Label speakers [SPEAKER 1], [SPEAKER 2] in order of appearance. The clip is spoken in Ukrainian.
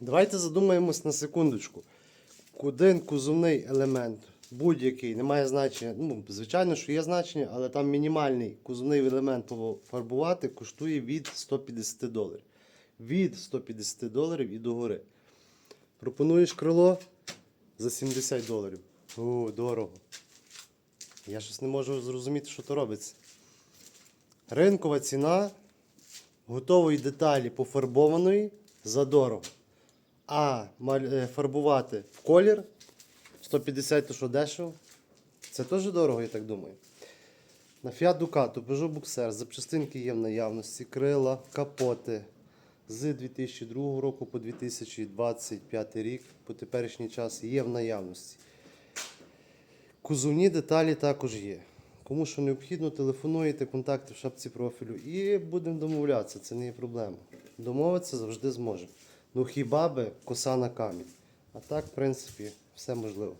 [SPEAKER 1] Давайте задумаємось на секундочку. Один кузовний елемент, будь-який, не має значення. Ну, звичайно, що є значення, але там мінімальний кузовний елемент пофарбувати коштує від 150 доларів. Від 150 доларів і догори. Пропонуєш крило за 70 доларів. О, дорого. Я щось не можу зрозуміти, що то робиться. Ринкова ціна готової деталі пофарбованої за дорого. А е, фарбувати в колір 150 то що дешево. Це теж дорого, я так думаю. На Fiat Ducato, Peugeot Boxer запчастинки є в наявності, крила, капоти з 2002 року по 2025 рік, по теперішній час є в наявності. Кузовні деталі також є. Кому що необхідно, телефонуєте, контакти в шапці профілю і будемо домовлятися, це не є проблема. Домовитися завжди зможемо. Ну хіба би коса на камінь. А так, в принципі, все можливо.